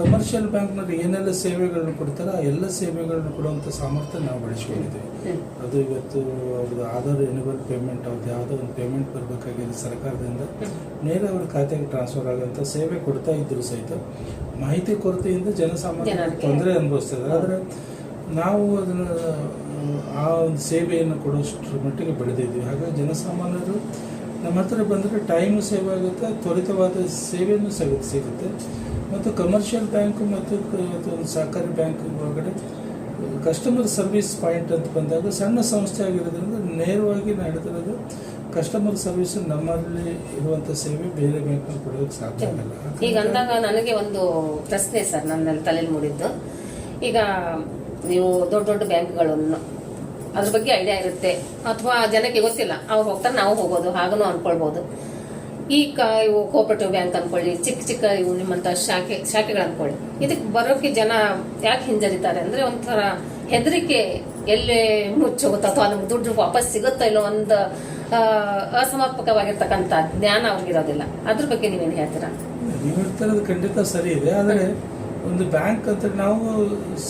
ಕಮರ್ಷಿಯಲ್ ಬ್ಯಾಂಕ್ನವ್ರು ಏನೆಲ್ಲ ಸೇವೆಗಳನ್ನು ಕೊಡ್ತಾರೆ ಆ ಎಲ್ಲ ಸೇವೆಗಳನ್ನು ಕೊಡುವಂಥ ಸಾಮರ್ಥ್ಯ ನಾವು ಬೆಳೆಸ್ಕೊಂಡಿದ್ದೀವಿ. ಅದು ಇವತ್ತು ಅವ್ರದ್ದು ಆಧಾರ್ ಎನಿಬಲ್ ಪೇಮೆಂಟ್ ಅವ್ರದ್ದು ಯಾವುದೋ ಒಂದು ಪೇಮೆಂಟ್ ಬರಬೇಕಾಗಿದೆ ಸರ್ಕಾರದಿಂದ. ನೇರ ಅವ್ರ ಖಾತೆಗೆ ಟ್ರಾನ್ಸ್ಫರ್ ಆಗೋಂಥ ಸೇವೆ ಕೊಡ್ತಾ ಇದ್ರು ಸಹಿತ. ಮಾಹಿತಿ ಕೊರತೆಯಿಂದ ಜನಸಾಮಾನ್ಯ. ತೊಂದರೆ ಅನುಭವಿಸ್ತದೆ ಆದರೆ ನಾವು ಅದನ್ನು ಆ ಒಂದು ಸೇವೆಯನ್ನು ಕೊಡೋಷ್ಟರ ಮಟ್ಟಿಗೆ ಬೆಳೆದಿದ್ವಿ ಹಾಗಾಗಿ ಜನಸಾಮಾನ್ಯರು ನಮ್ಮ ಹತ್ರ ಬಂದರೆ ಟೈಮು ಸೇವ್ ಆಗುತ್ತೆ ತ್ವರಿತವಾದ ಸೇವೆಯನ್ನು ಸಿಗುತ್ತೆ. ಮತ್ತು ಕಮರ್ಷಿಯಲ್ ಬ್ಯಾಂಕು ಮತ್ತು ಒಂದು ಸಹಕಾರಿ ಬ್ಯಾಂಕ್ ಒಳಗಡೆ ಕಸ್ಟಮರ್ ಸರ್ವಿಸ್ ಪಾಯಿಂಟ್ ಅಂತ ಬಂದಾಗ ಸಣ್ಣ ಸಂಸ್ಥೆ ಆಗಿರೋದ್ರಿಂದ ನೇರವಾಗಿ ನಡೆದಿರೋದು ಕಸ್ಟಮರ್ ಸರ್ವಿಸ್ ನಮ್ಮಲ್ಲಿ ಇರುವಂತ ಸೇವೆ ಬೇರೆ ಬ್ಯಾಂಕ್ನಲ್ಲಿ ಕೊಡೋದಕ್ಕೆ ಸಾಧ್ಯ ಆಗಲ್ಲ. ಈಗ ಅಂದಾಗ ನನಗೆ ಒಂದು ಪ್ರಶ್ನೆ ಸರ್ ನನ್ನ ತಲೆಯಲ್ಲಿ ಮೂಡಿದ್ದು. ಈಗ ನೀವು ದೊಡ್ಡ ದೊಡ್ಡ ಬ್ಯಾಂಕ್ಗಳನ್ನು ಅದ್ರ ಬಗ್ಗೆ ಐಡಿಯಾ ಇರುತ್ತೆ. ಅಥವಾ ಜನಕ್ಕೆ ಗೊತ್ತಿಲ್ಲ ಅವ್ರು ಹೋಗ್ತಾರೆ ನಾವು ಹೋಗೋದು ಹಾಗೂ ಅನ್ಕೊಳ್ಬೋದು. ಈ ಇವು ಕೋಪರೇಟಿವ್ ಬ್ಯಾಂಕ್ ಅನ್ಕೊಳ್ಳಿ, ಚಿಕ್ಕ ಚಿಕ್ಕ ಇವು ನಿಮ್ಮಂತ ಶಾಖೆ ಶಾಖೆಗಳು ಅನ್ಕೊಳ್ಳಿ ಇದಕ್ಕೆ ಬರೋಕೆ ಜನ ಯಾಕೆ ಹಿಂಜರಿತಾರೆ ಅಂದ್ರೆ ಒಂಥರ ಹೆದರಿಕೆ ಎಲ್ಲಿ ಮುಚ್ಚೋಗುತ್ತೋ ಅಥವಾ ನಮ್ಗೆ ದುಡ್ಡು ವಾಪಸ್ ಸಿಗುತ್ತೋ ಇಲ್ಲೋ ಒಂದು ಅಸಮರ್ಪಕವಾಗಿರ್ತಕ್ಕಂಥ ಜ್ಞಾನ ಅವ್ರಿಗಿರೋದಿಲ್ಲ. ಅದ್ರ ಬಗ್ಗೆ ನೀವೇನು ಹೇಳ್ತೀರಾ? ನೀವು ಹೇಳ್ತಿರೋದು ಖಂಡಿತ ಸರಿ ಇದೆ. ಆದರೆ ಒಂದು ಬ್ಯಾಂಕ್ ಅಂತ ನಾವು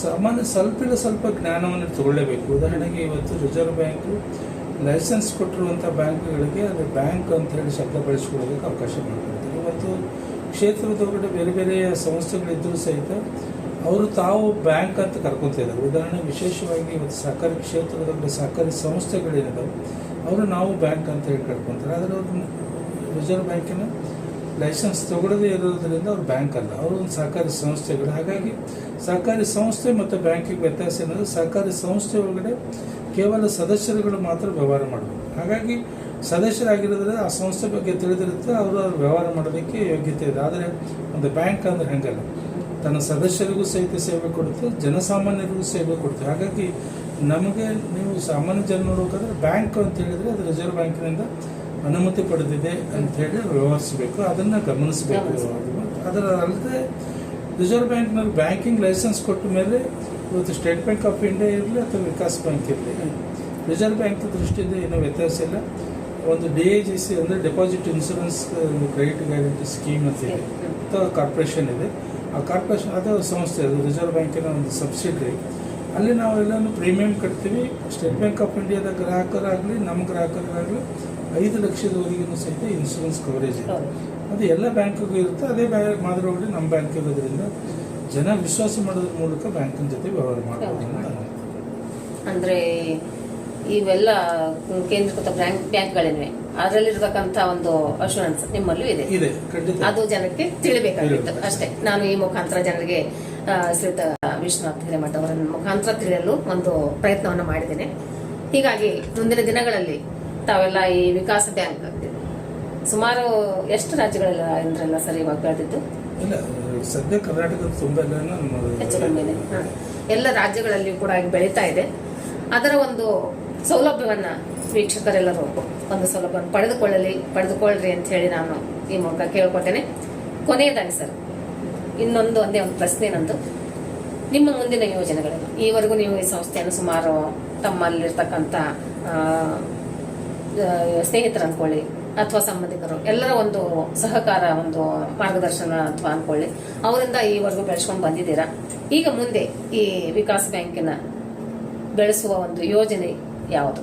ಸಾಮಾನ್ಯ ಸ್ವಲ್ಪ ಸ್ವಲ್ಪ ಜ್ಞಾನವನ್ನು ತಗೊಳ್ಳೇಬೇಕು. ಉದಾಹರಣೆಗೆ ಇವತ್ತು ರಿಸರ್ವ್ ಬ್ಯಾಂಕು ಲೈಸೆನ್ಸ್ ಕೊಟ್ಟಿರುವಂಥ ಬ್ಯಾಂಕ್ಗಳಿಗೆ ಅದು ಬ್ಯಾಂಕ್ ಅಂತ ಹೇಳಿ ಶಬ್ದ ಬಳಸ್ಕೊಳ್ಬೇಕು ಅವಕಾಶ ಮಾಡಿಕೊಡ್ತಾರೆ. ಇವತ್ತು ಕ್ಷೇತ್ರದೊಳಗಡೆ ಬೇರೆ ಬೇರೆ ಸಂಸ್ಥೆಗಳಿದ್ದರೂ ಸಹಿತ ಅವರು ತಾವು ಬ್ಯಾಂಕ್ ಅಂತ ಕರ್ಕೊತಿದ್ದಾರೆ ಉದಾಹರಣೆ ವಿಶೇಷವಾಗಿ ಇವತ್ತು ಸಹಕಾರಿ ಕ್ಷೇತ್ರದೊಳಗಡೆ ಸಹಕಾರಿ ಸಂಸ್ಥೆಗಳೇನಿದಾವೆ, ಅವರು ನಾವು ಬ್ಯಾಂಕ್ ಅಂತ ಹೇಳಿ ಕರ್ಕೊತಾರೆ. ಆದರೆ ಅವರು ರಿಸರ್ವ್ ಬ್ಯಾಂಕಿನ ಲೈಸೆನ್ಸ್ ತಗೊಳ್ಳದೇ ಇರೋದ್ರಿಂದ ಅವ್ರು ಬ್ಯಾಂಕ್ ಅಲ್ಲ. ಅವರು ಒಂದು ಸಹಕಾರಿ ಸಂಸ್ಥೆಗಳು. ಹಾಗಾಗಿ ಸಹಕಾರಿ ಸಂಸ್ಥೆ ಮತ್ತು ಬ್ಯಾಂಕಿಗೆ ವ್ಯತ್ಯಾಸ ಏನಂದರೆ ಸಹಕಾರಿ ಸಂಸ್ಥೆ ಒಳಗಡೆ ಕೇವಲ ಸದಸ್ಯರುಗಳು ಮಾತ್ರ ವ್ಯವಹಾರ ಮಾಡಬೇಕು. ಹಾಗಾಗಿ ಸದಸ್ಯರಾಗಿರೋದ್ರೆ ಆ ಸಂಸ್ಥೆ ಬಗ್ಗೆ ತಿಳಿದಿರುತ್ತೆ, ಅವರು ಅವ್ರು ವ್ಯವಹಾರ ಮಾಡೋದಕ್ಕೆ ಯೋಗ್ಯತೆ ಇದೆ. ಆದರೆ ಒಂದು ಬ್ಯಾಂಕ್ ಅಂದರೆ ಹಂಗಲ್ಲ. ತನ್ನ ಸದಸ್ಯರಿಗೂ ಸಹಿತ ಸೇವೆ ಕೊಡುತ್ತೆ, ಜನಸಾಮಾನ್ಯರಿಗೂ ಸೇವೆ ಕೊಡುತ್ತೆ. ಹಾಗಾಗಿ ನಮಗೆ ನೀವು ಸಾಮಾನ್ಯ ಜನ ನೋಡ್ಬೇಕಾದ್ರೆ ಬ್ಯಾಂಕ್ ಅಂತ ಹೇಳಿದರೆ ಅದು ರಿಸರ್ವ್ ಬ್ಯಾಂಕಿನಿಂದ ಅನುಮತಿ ಪಡೆದಿದೆ ಅಂತ ಹೇಳಿ ವ್ಯವಹರಿಸಬೇಕು ಅದನ್ನು ಗಮನಿಸಬೇಕು. ಅದರ ಅಲ್ಲದೆ ರಿಸರ್ವ್ ಬ್ಯಾಂಕ್ನಲ್ಲಿ ಬ್ಯಾಂಕಿಂಗ್ ಲೈಸೆನ್ಸ್ ಕೊಟ್ಟ ಮೇಲೆ ಇವತ್ತು ಸ್ಟೇಟ್ ಬ್ಯಾಂಕ್ ಆಫ್ ಇಂಡಿಯಾ ಇರಲಿ ಅಥವಾ ವಿಕಾಸ್ ಬ್ಯಾಂಕ್ ಇರಲಿ ರಿಸರ್ವ್ ಬ್ಯಾಂಕ್ ದೃಷ್ಟಿಯಿಂದ ಏನೂ ವ್ಯತ್ಯಾಸ ಇಲ್ಲ. ಒಂದು ಡಿ ಎ ಜಿ ಸಿ ಅಂದರೆ ಡೆಪಾಸಿಟ್ ಇನ್ಶೂರೆನ್ಸ್ ಒಂದು ಕ್ರೆಡಿಟ್ ಗ್ಯಾರಂಟಿ ಸ್ಕೀಮ್ ಅಂತ ಇದೆ ಅಥವಾ ಕಾರ್ಪೊರೇಷನ್ ಇದೆ. ಆ ಕಾರ್ಪೊರೇಷನ್ ಅದು ಸಂಸ್ಥೆ ಅದು ರಿಸರ್ವ್ ಬ್ಯಾಂಕಿನ ಒಂದು ಸಬ್ಸಿಡರಿ. ಅಲ್ಲಿ ನಾವೆಲ್ಲನೂ ಪ್ರೀಮಿಯಂ ಕಟ್ತೀವಿ. ಸ್ಟೇಟ್ ಬ್ಯಾಂಕ್ ಆಫ್ ಇಂಡಿಯಾದ ಗ್ರಾಹಕರಾಗಲಿ ನಮ್ಮ ಗ್ರಾಹಕರಾಗಲಿ ಐದು ಲಕ್ಷದವರೆಗೂ ಸಹಿತ ಇನ್ಶೂರೆನ್ಸ್ ಕವರೇಜ್ ಇದೆ. ಅದು ಎಲ್ಲ ಬ್ಯಾಂಕಿಗೂ ಇರುತ್ತೆ. ಅದೇ ಮಾದರಿ ನಮ್ಮ ಬ್ಯಾಂಕ್ ಇರೋದ್ರಿಂದ ಜನ ವಿಶ್ವಾಸ ಮಾಡೋದ್ರ ಮೂಲಕ ಬ್ಯಾಂಕಿನ ಜೊತೆ ವ್ಯವಹಾರ ಮಾಡ್ಬೋದು ಅಂದ್ರೆ ಇವೆಲ್ಲ ಕೇಂದ್ರೀಕೃತ ಬ್ಯಾಂಕ್ ಬ್ಯಾಂಕ್ಗಳಿವೆ ಅದರಲ್ಲಿರ್ತಕ್ಕಂಥ ಒಂದು ಅಶೂರೆನ್ಸ್ ನಿಮ್ಮಲ್ಲೂ ಇದೆ. ಇದೆ ಅದು ಜನಕ್ಕೆ ತಿಳಿಬೇಕಾಗಿತ್ತು. ಅಷ್ಟೇ. ನಾನು ಈ ಮುಖಾಂತರ ಜನರಿಗೆ ಆ, ಶ್ರೀಯುತ ವಿಶ್ವನಾಥ್ ಹಿರೇಮಠ ಅವರ ಮುಖಾಂತರ ತಿಳಿಯಲು ಒಂದು ಪ್ರಯತ್ನವನ್ನು ಮಾಡಿದ್ದೇನೆ. ಹೀಗಾಗಿ ಮುಂದಿನ ದಿನಗಳಲ್ಲಿ ತಾವೆಲ್ಲ ಈ ವಿಕಾಸ ಬ್ಯಾಂಕ್ ಸುಮಾರು ಎಷ್ಟು ರಾಜ್ಯಗಳೆಲ್ಲ ಎಂದ್ರೆಲ್ಲ ಸರಿ ಇವಾಗ ಬೆಳೆದಿದ್ದು? ಸದ್ಯ ಕರ್ನಾಟಕದ ತುಂಬಾ ಎಲ್ಲ ಹೆಚ್ಚು ಕಡಿಮೆ ಎಲ್ಲ ರಾಜ್ಯಗಳಲ್ಲಿಯೂ ಕೂಡ ಬೆಳೀತಾ ಇದೆ. ಅದರ ಒಂದು ಸೌಲಭ್ಯವನ್ನ ವೀಕ್ಷಕರೆಲ್ಲರೂ ಒಂದು ಸೌಲಭ್ಯವನ್ನು ಪಡೆದುಕೊಳ್ಳಲಿ ಪಡೆದುಕೊಳ್ಳ್ರಿ ಅಂತ ಹೇಳಿ ನಾನು ಈ ಮೂಲಕ ಕೇಳ್ಕೊತೇನೆ. ಕೊನೆಯದಾಗಿ ಸರ್ ಇನ್ನೊಂದು ಒಂದೇ ಒಂದು ಪ್ರಶ್ನೆ ನಂದು. ನಿಮ್ಮ ಮುಂದಿನ ಯೋಜನೆಗಳೇನು ಈವರೆಗೂ ನೀವು ಈ ಸಂಸ್ಥೆಯನ್ನು ಸುಮಾರು ತಮ್ಮಲ್ಲಿರ್ತಕ್ಕಂಥ ಸ್ನೇಹಿತರು ಅಂದ್ಕೊಳ್ಳಿ, ಅಥವಾ ಸಂಬಂಧಿಕರು, ಎಲ್ಲರ ಒಂದು ಸಹಕಾರ, ಒಂದು ಮಾರ್ಗದರ್ಶನ ಅಥವಾ ಅನ್ಕೊಳ್ಳಿ ಅವರಿಂದ ಈವರೆಗೂ ಬೆಳೆಸ್ಕೊಂಡು ಬಂದಿದ್ದೀರಾ? ಈಗ ಮುಂದೆ ಈ ವಿಕಾಸ್ ಬ್ಯಾಂಕಿನ ಬೆಳೆಸುವ ಒಂದು ಯೋಜನೆ ಯಾವುದು?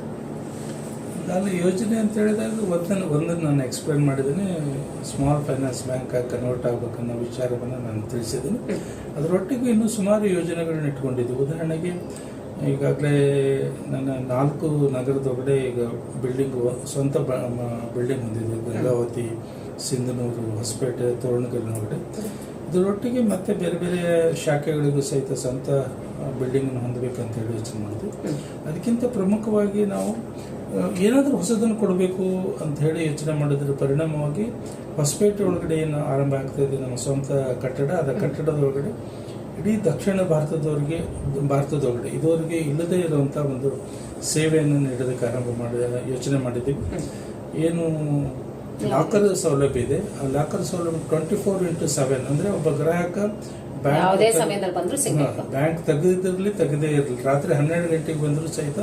ನಾನು ಯೋಜನೆ ಅಂತ ಹೇಳಿದಾಗ ಒಂದನ್ನು ಒಂದನ್ನು ನಾನು ಎಕ್ಸ್ಪ್ಲೇನ್ ಮಾಡಿದ್ದೀನಿ. ಸ್ಮಾಲ್ ಫೈನಾನ್ಸ್ ಬ್ಯಾಂಕ್ ಕನ್ವರ್ಟ್ ಆಗಬೇಕನ್ನೋ ವಿಚಾರವನ್ನು ನಾನು ತಿಳಿಸಿದ್ದೀನಿ. ಅದರೊಟ್ಟಿಗೆ ಇನ್ನೂ ಸುಮಾರು ಯೋಜನೆಗಳನ್ನ ಇಟ್ಕೊಂಡಿದ್ದೀವಿ ಉದಾಹರಣೆಗೆ ಈಗಾಗಲೇ ನನ್ನ ನಾಲ್ಕು ನಗರದೊಳಗಡೆ ಈಗ ಬಿಲ್ಡಿಂಗ್ ಸ್ವಂತ ಬಿಲ್ಡಿಂಗ್ ಹೊಂದಿದೆ ಗಂಗಾವತಿ ಸಿಂಧನೂರು ಹೊಸಪೇಟೆ ತೋರಣಗಲ್ಲಿನೊಳಗಡೆ. ಇದರೊಟ್ಟಿಗೆ ಮತ್ತೆ ಬೇರೆ ಬೇರೆ ಶಾಖೆಗಳಿಗೂ ಸಹಿತ ಸ್ವಂತ ಬಿಲ್ಡಿಂಗನ್ನು ಅಂತ ಹೇಳಿ ಯೋಚನೆ ಮಾಡಿದ್ವಿ. ಅದಕ್ಕಿಂತ ಪ್ರಮುಖವಾಗಿ ನಾವು ಏನಾದರೂ ಹೊಸದನ್ನು ಕೊಡಬೇಕು ಅಂತ ಹೇಳಿ ಯೋಚನೆ ಮಾಡಿದ್ರ ಪರಿಣಾಮವಾಗಿ ಹೊಸಪೇಟೆ ಒಳಗಡೆ ಏನು ಆರಂಭ ಆಗ್ತಾ ಇದೆ ನಮ್ಮ ಸ್ವಂತ ಕಟ್ಟಡ ಅದರ ಕಟ್ಟಡದ ಒಳಗಡೆ ಇಡೀ ದಕ್ಷಿಣ ಭಾರತದವರಿಗೆ ಭಾರತದೊಳಗಡೆ ಇದುವರೆಗೆ ಇಲ್ಲದೇ ಇರುವಂಥ ಒಂದು ಸೇವೆಯನ್ನು ನೀಡೋದಕ್ಕೆ ಆರಂಭ ಮಾಡಿ ಯೋಚನೆ ಮಾಡಿದ್ದೀವಿ ಏನು ಲಾಕರ್ ಸೌಲಭ್ಯ ಇದೆ. ಆ ಲಾಕರ್ ಸೌಲಭ್ಯ ಟ್ವೆಂಟಿ ಫೋರ್ ಇಂಟು ಸೆವೆನ್ ಅಂದರೆ ಒಬ್ಬ ಗ್ರಾಹಕ ಯಾವುದೇ ಸಮಯದಲ್ಲಿ ಬಂದರೂ ಸಿಗಬೇಕು. ಬ್ಯಾಂಕ್ ತೆಗೆದಿರಲಿ ತೆಗೆದೇ ಇರಲಿ ರಾತ್ರಿ ಹನ್ನೆರಡು ಗಂಟೆಗೆ ಬಂದರೂ ಸಹಿತ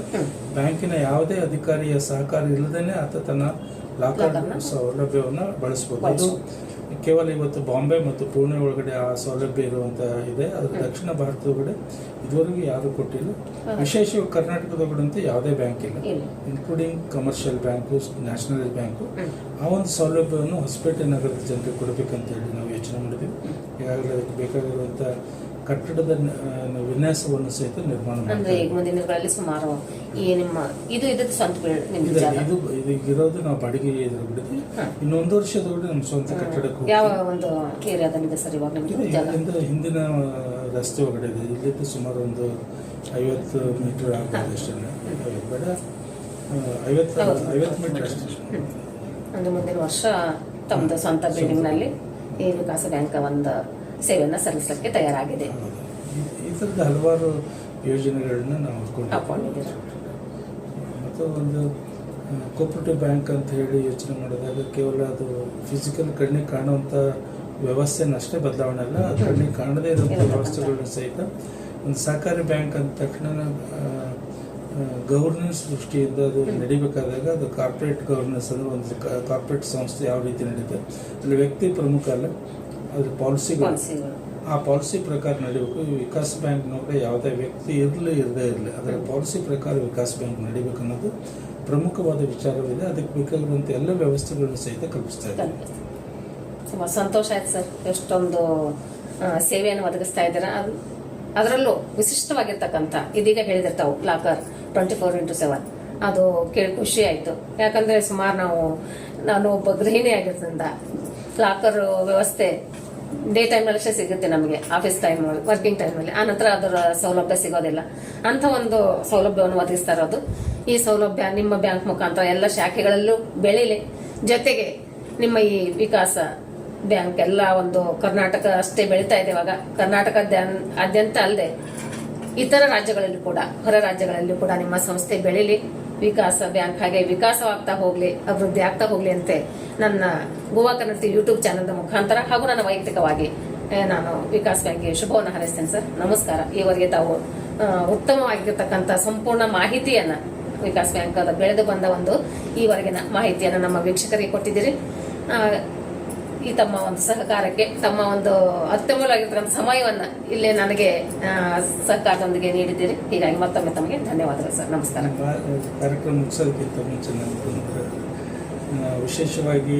ಬ್ಯಾಂಕಿನ ಯಾವುದೇ ಅಧಿಕಾರಿಯ ಸಹಕಾರ ಇಲ್ಲದೇನೆ ಆತ ತನ್ನ ಲಾಕರ್ ಸೌಲಭ್ಯವನ್ನು ಬಳಸಬಹುದು ಅದು ಕೇವಲ ಇವತ್ತು ಬಾಂಬೆ ಮತ್ತು ಪುಣೆ ಒಳಗಡೆ ಆ ಸೌಲಭ್ಯ ಇರುವಂತಹ ಇದೆ. ಅದು ದಕ್ಷಿಣ ಭಾರತದ ಒಳಗಡೆ ಇದುವರೆಗೂ ಯಾರು ಕೊಟ್ಟಿಲ್ಲ. ವಿಶೇಷವಾಗಿ ಕರ್ನಾಟಕದೊಳಗಡೆ ಅಂತೂ ಯಾವುದೇ ಬ್ಯಾಂಕ್ ಇಲ್ಲ. ಇಲ್ಲ. Including commercial bank nationalise bank ಆ ಒಂದು ಸೌಲಭ್ಯವನ್ನು ಹೊಸಪೇಟೆ ನಗರದ ಜನರಿಗೆ ಕೊಡಬೇಕಂತ ಹೇಳಿ ನಾವು ಯೋಚನೆ ಮಾಡಿದ್ದೀವಿ. ಈಗಾಗಲೇ ಅದಕ್ಕೆ ಬೇಕಾಗಿರುವಂಥ ಕಟ್ಟಡದ ವಿನ್ಯಾಸವನ್ನು ಸಹಿತ ನಿರ್ಮಾಣ ಅಂದ್ರೆ ಮಾಡಿದ್ದೀವಿ ಈಗ ಮುಂದಿನ ದಿನಗಳಲ್ಲಿ ಸುಮಾರು ಈ ನಿಮ್ಮ ಇದು ಇದಕ್ಕೆ ಸ್ವಂತ ಬೀಳ್- ಇದು ಇರೋದು ನಾವು ಬಾಡಿಗೆ ಇದ್ರ ಬಿಡಿದ್ವಿ. ಇನ್ನೊಂದು ವರ್ಷದೊಳಗೆ ನಮ್ಮ ಸ್ವಂತ ಕಟ್ಟಡಕ್ಕೆ ಯಾವ ಒಂದು ಏರಿಯಾದಲ್ಲಿದೆ ಸರ್ ಇವಾಗ ಇಲ್ಲಿಂದ ಹಿಂದಿನ ರಸ್ತೆ ಒಳಗಡೆ ಇದೆ. ಇಲ್ಲಿದ್ದು ಸುಮಾರು ಒಂದು ಐವತ್ತು ಮೀಟರ್ ಆಗ್ಬೋದು ಅಷ್ಟೇ. ಬೇಡ. ಐವತ್ತು. ಐವತ್ತು ಮೀಟರ್ ಅಷ್ಟೇ. ಮುಂದಿನ ವರ್ಷ ತಮ್ಮದು ಸ್ವಂತ ಬಿಲ್ಡಿಂಗ್ನಲ್ಲಿ. ಈ ವಿಕಾಸ ಬ್ಯಾಂಕ್ ಒಂದು ಸೇವೆಯನ್ನು ಸಲ್ಲಿಸಲಿಕ್ಕೆ ತಯಾರಾಗಿದೆ ಈ- ಥರದ ಹಲವಾರು ಯೋಜನೆಗಳನ್ನ ನಾವು ಮತ್ತು ಒಂದು ಕೋಪರೇಟಿವ್ ಬ್ಯಾಂಕ್ ಅಂತ ಹೇಳಿ ಯೋಚನೆ ಮಾಡಿದಾಗ ಕೇವಲ ಅದು ಫಿಸಿಕಲ್ ಕಣ್ಣಿಗೆ ಕಾಣುವಂಥ ವ್ಯವಸ್ಥೆನಷ್ಟೇ ಬದಲಾವಣೆ ಅಲ್ಲ ಅದು ಕಣ್ಣಿಗೆ ಕಾಣದೇ ಇರುವಂಥ ಇರತಕ್ಕಂಥ. ವ್ಯವಸ್ಥೆಗಳನ್ನ ಸಹಿತ ಒಂದು ಸಹಕಾರಿ ಬ್ಯಾಂಕ್ ಅಂದ ತಕ್ಷಣ ಗವರ್ನೆನ್ಸ್ ದೃಷ್ಟಿಯಿಂದ ಅದು ನಡಿಬೇಕಾದಾಗ ಅದು ಕಾರ್ಪೊರೇಟ್ ಗವರ್ನೆನ್ಸ್ ಅಂದರೆ ಒಂದು ಕಾರ್ಪೊರೇಟ್ ಸಂಸ್ಥೆ ಯಾವ ರೀತಿ ನಡೀತದೆ. ಅಲ್ಲಿ ವ್ಯಕ್ತಿ ಪ್ರಮುಖ ಅಲ್ಲ ಅದ್ರ ಪಾಲಿಸಿಗಳು. ಆ ಪಾಲಿಸಿ ಪ್ರಕಾರ ನಡಿಬೇಕು. ವಿಕಾಸ್ ಬ್ಯಾಂಕ್ ನೋಡಿದ್ರೆ ಯಾವುದೇ ವ್ಯಕ್ತಿ ಇರಲಿ ಇರದೇ ಇರಲಿ ಅದರ ಪಾಲಿಸಿ ಪ್ರಕಾರ ವಿಕಾಸ್ ಬ್ಯಾಂಕ್ ನಡಿಬೇಕು ಅನ್ನೋದು ಪ್ರಮುಖವಾದ ವಿಚಾರವಿದೆ. ಅದಕ್ಕೆ ಬೇಕಾಗಿರುವಂಥ ಎಲ್ಲ ವ್ಯವಸ್ಥೆಗಳನ್ನು ಸಹಿತ ಕಲ್ಪಿಸ್ತಾ ಇದೆ ತಲುಪಿಸ್ತೀವಿ. ತುಂಬಾ ಸಂತೋಷ ಆಯ್ತು ಸರ್. ಎಷ್ಟೊಂದು ಸೇವೆಯನ್ನು ಒದಗಿಸ್ತಾ ಇದ್ದೀರಾ. ಅದು ಅದರಲ್ಲೂ ವಿಶಿಷ್ಟವಾಗಿರ್ತಕ್ಕಂಥ ಇದೀಗ ಹೇಳಿದಿರ್ತಾವೆ locker twenty four into seven ಅದು ಕೇಳಿ ಖುಷಿ ಆಯಿತು. ಯಾಕಂದರೆ ಸುಮಾರು ನಾವು, ನಾನು ಒಬ್ಬ ಗೃಹಿಣಿ ಆಗಿರೋದ್ರಿಂದ ಲಾಕರ್ ವ್ಯವಸ್ಥೆ ಡೇ ಟೈಮಲ್ಲಷ್ಟೇ ಸಿಗುತ್ತೆ ನಮಗೆ ಆಫೀಸ್ ಟೈಮ್ ವರ್ಕಿಂಗ್ ಟೈಮಲ್ಲಿ ಆ ನಂತರ ಅದರ ಸೌಲಭ್ಯ ಸಿಗೋದಿಲ್ಲ. ಅಂತ ಒಂದು ಸೌಲಭ್ಯವನ್ನು ಒದಗಿಸ್ತಾ ಇರೋದು. ಈ ಸೌಲಭ್ಯ ನಿಮ್ಮ ಬ್ಯಾಂಕ್ ಮುಖಾಂತರ ಎಲ್ಲ ಶಾಖೆಗಳಲ್ಲೂ ಬೆಳೀಲಿ. ಜೊತೆಗೆ ನಿಮ್ಮ ಈ ವಿಕಾಸ ಬ್ಯಾಂಕ್ ಎಲ್ಲ ಒಂದು ಕರ್ನಾಟಕ ಅಷ್ಟೇ ಬೆಳೀತಾ ಇದೆ ಇವಾಗ. ಕರ್ನಾಟಕದಾದ್ಯಂತ ಅಲ್ಲದೆ ಇತರ ರಾಜ್ಯಗಳಲ್ಲೂ ಕೂಡ, ಹೊರ ರಾಜ್ಯಗಳಲ್ಲಿ ಕೂಡ ನಿಮ್ಮ ಸಂಸ್ಥೆ ಬೆಳೀಲಿ. ವಿಕಾಸ ಬ್ಯಾಂಕ್ ಹಾಗೆ ವಿಕಾಸವಾಗ್ತಾ ಹೋಗ್ಲಿ, ಅಭಿವೃದ್ಧಿ ಆಗ್ತಾ ಹೋಗ್ಲಿ ಅಂತೆ ನನ್ನ ಗೋವಾ ಕನ್ನಡ ಯೂಟ್ಯೂಬ್ ಚಾನೆಲ್ ಮುಖಾಂತರ ಹಾಗೂ ನನ್ನ ವೈಯಕ್ತಿಕವಾಗಿ ನಾನು ವಿಕಾಸ್ ಬ್ಯಾಂಕ್ಗೆ ಶುಭವನ್ನು ಹರಿಸ್ತೇನೆ ಸರ್. ನಮಸ್ಕಾರ. ಈವರೆಗೆ ತಾವು ಉತ್ತಮವಾಗಿರ್ತಕ್ಕಂಥ ಸಂಪೂರ್ಣ ಮಾಹಿತಿಯನ್ನ ವಿಕಾಸ್ ಬ್ಯಾಂಕ್ ಬೆಳೆದು ಬಂದ ಒಂದು ಈವರೆಗಿನ ಮಾಹಿತಿಯನ್ನು ನಮ್ಮ ವೀಕ್ಷಕರಿಗೆ ಕೊಟ್ಟಿದ್ದೀರಿ. ಈ ತಮ್ಮ ಒಂದು ಸಹಕಾರಕ್ಕೆ, ತಮ್ಮ ಒಂದು ಅತ್ಯಮೂಲವಾಗಿರ್ತಕ್ಕಂಥ ಸಮಯವನ್ನ ಇಲ್ಲೇ ನನಗೆ ಸಹಕಾರದೊಂದಿಗೆ ನೀಡಿದ್ದೀರಿ. ಹೀಗಾಗಿ ಮತ್ತೊಮ್ಮೆ ತಮಗೆ ಧನ್ಯವಾದಗಳು ಸರ್. ನಮಸ್ಕಾರ. ಕಾರ್ಯಕ್ರಮ ಮುಗಿಸೋದಕ್ಕಿಂತ ಮುಂಚೆ ನನಗೆ ವಿಶೇಷವಾಗಿ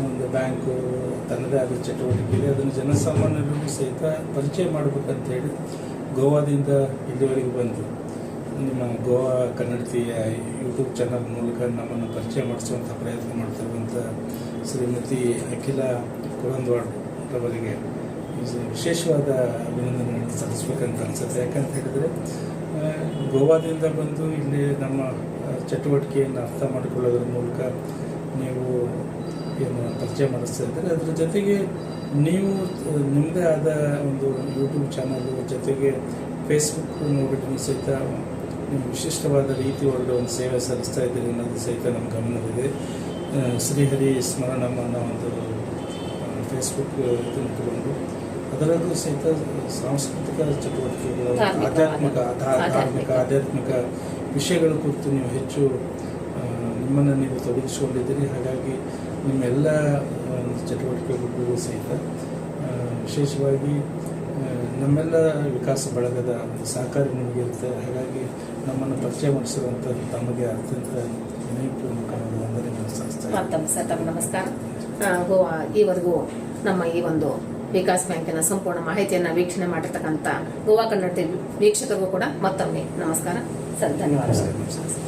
ಒಂದು ಬ್ಯಾಂಕು ತನ್ನದೇ ಆದ ಚಟುವಟಿಕೆ ಇದೆ ಅದನ್ನು ಜನಸಾಮಾನ್ಯರಿಗೂ ಸಹಿತ ಪರಿಚಯ ಮಾಡಬೇಕಂತ ಹೇಳಿ ಗೋವಾದಿಂದ ಇಲ್ಲಿವರೆಗೆ ಬಂದು ನಿಮ್ಮ ಗೋವಾ ಕನ್ನಡತಿಯ ಯೂಟ್ಯೂಬ್ ಚಾನಲ್ ಮೂಲಕ ನಮ್ಮನ್ನು ಪರಿಚಯ ಮಾಡಿಸುವಂಥ ಪ್ರಯತ್ನ ಮಾಡ್ತಿರುವಂಥ ಶ್ರೀಮತಿ ಅಖಿಲ ಕುಳಂದ್ವಾಡ್ ರವರಿಗೆ ಇದು ವಿಶೇಷವಾದ ಅಭಿನಂದನೆಗಳನ್ನು ಸಲ್ಲಿಸ್ಬೇಕಂತ ಅನಿಸುತ್ತೆ. ಯಾಕಂತ ಹೇಳಿದರೆ ಗೋವಾದಿಂದ ಬಂದು ಇಲ್ಲಿ ನಮ್ಮ ಚಟುವಟಿಕೆಯನ್ನು ಅರ್ಥ ಮಾಡಿಕೊಳ್ಳೋದ್ರ ಮೂಲಕ ನೀವು ಏನು ಪರಿಚಯ ಮಾಡಿಸ್ತಾ ಇದ್ದಾರೆ ಅದರ ಜೊತೆಗೆ ನೀವು ನಿಮ್ಮದೇ ಆದ ಒಂದು ಯೂಟ್ಯೂಬ್ ಚಾನಲ್ ಜೊತೆಗೆ ಫೇಸ್ಬುಕ್ ನೋಡಿದ್ರು ಸಹಿತ ನೀವು ವಿಶಿಷ್ಟವಾದ ರೀತಿ ಒಳಗಡೆ ಒಂದು ಸೇವೆ ಸಲ್ಲಿಸ್ತಾ ಇದ್ದೀರಿ ಅನ್ನೋದು ಸಹಿತ ನಮ್ಮ ಗಮನವಿದೆ ಶ್ರೀಹರಿ ಸ್ಮರಣಂ ಅನ್ನೋ ಒಂದು ಫೇಸ್ಬುಕ್ ಇದನ್ನು ತಗೊಂಡು ಅದರಲ್ಲೂ ಸಹಿತ ಸಾಂಸ್ಕೃತಿಕ ಚಟುವಟಿಕೆಗಳು ಆಧ್ಯಾತ್ಮಿಕ. ಧಾರ್ಮಿಕ ಆಧ್ಯಾತ್ಮಿಕ ವಿಷಯಗಳ ಕುರಿತು ನೀವು ಹೆಚ್ಚು ನಿಮ್ಮನ್ನು ನೀವು ತೊಡಗಿಸಿಕೊಂಡಿದ್ದೀರಿ ಹಾಗಾಗಿ ನಿಮ್ಮೆಲ್ಲ ಚಟುವಟಿಕೆಗಳಿಗೂ ಸಹಿತ ವಿಶೇಷವಾಗಿ ನಮ್ಮೆಲ್ಲ ವಿಕಾಸ ಬಳಗದ ಒಂದು ಸಹಕಾರ ನಿಮಗೆ ಇರುತ್ತೆ ಹಾಗಾಗಿ ನಮ್ಮನ್ನು ಪರಿಚಯ ಮಾಡಿಸಿರುವಂಥದ್ದು ತಮಗೆ ಅತ್ಯಂತ ವಿನಯಪೂರ್ಣ ತಮ್ಮ ನಮಸ್ಕಾರ. ಗೋವಾ ಈವರೆಗೂ ನಮ್ಮ ಈ ಒಂದು ವಿಕಾಸ್ ಬ್ಯಾಂಕಿನ ಸಂಪೂರ್ಣ ಮಾಹಿತಿಯನ್ನು ವೀಕ್ಷಣೆ ಮಾಡಿರ್ತಕ್ಕಂಥ ಗೋವಾ ಕನ್ನಡ ಟಿವಿ ವೀಕ್ಷಕರಿಗೂ ಕೂಡ ಮತ್ತೊಮ್ಮೆ ನಮಸ್ಕಾರ. ಸರ್ ಧನ್ಯವಾದಗಳು.